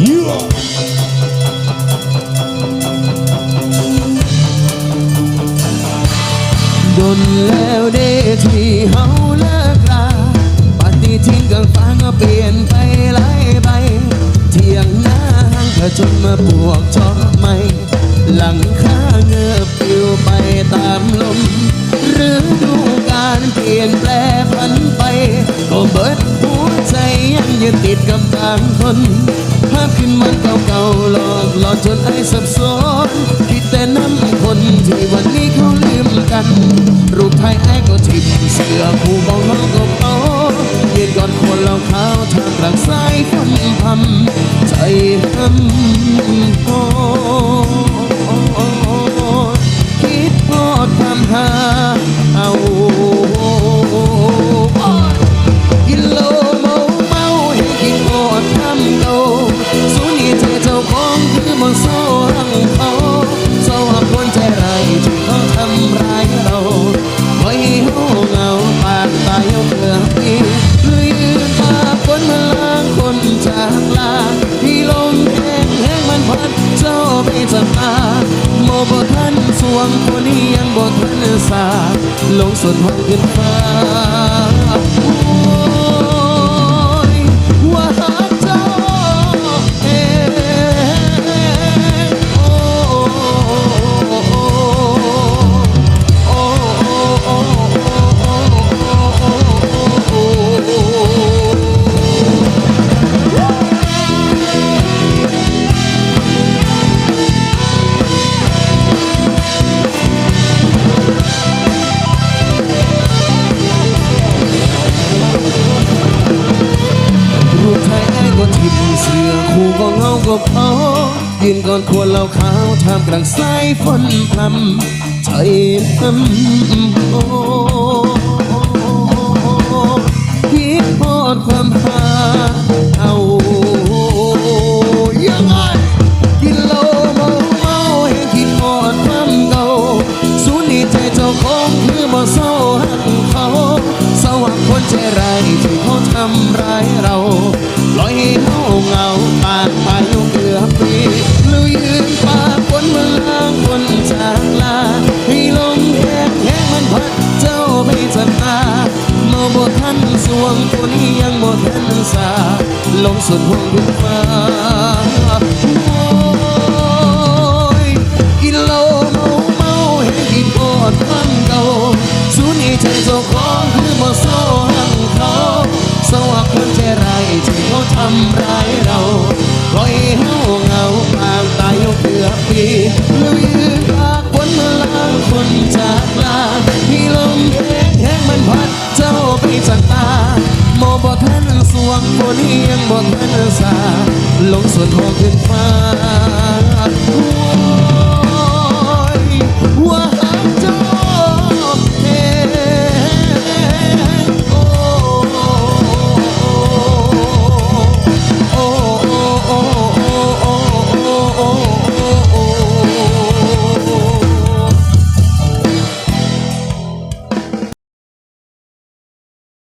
ดนแล้วเดทีเฮาเลิกลาปฏิทินกลางฟ้าก็เปลี่ยนไปหลายใบ เที่ยงหน้าห้างก็จม ดติดกับต่างคนภาพขึ้นมันเก่าๆหลอกหลอนจนไอ้สับสนคิดแต่น้ำคนที่วันนี้เขาลืมกัน รูปไทยไอ้ก็ทิมเสื้อผู้บองน้องก็เอายืนก่อนคนเราเขาทางกลางสายฝนพำใจหำพอ ไปจากตาโมบทันสวงคนนี้ยังบทันสาลงสุดหัวขึ้นฟ้า ก็เงาก็เผายืนก่อนควรเหล่าขาวท่ามกลางสายฝนพรำใจพำโอ้คิดพอดความหาเอายังไงกินเหล้าเมาเมาให้คิดหอดความเก่าสูนี่ใจเจ้าของคือบ่เศร้าหักเขาเศร้าหักคนใจร้ายที่เขาทำร้ายเราลอยให้เขาเงาปากตา บ่ทันสวงคนนี้ยังบ่ทันสาลงสุดห่วงดุฟ้าโอ้ยกินเหล้าเมาเมาให้กินโอดมันเก่าสูนี่ใจเจ้าของคือมาโซ่หังเขาสวักคนใจร้ายที่เขาทำร้าย นสวงคนนี้ยังบ่ทันสาลงส่วนหอขึ้นฟ้า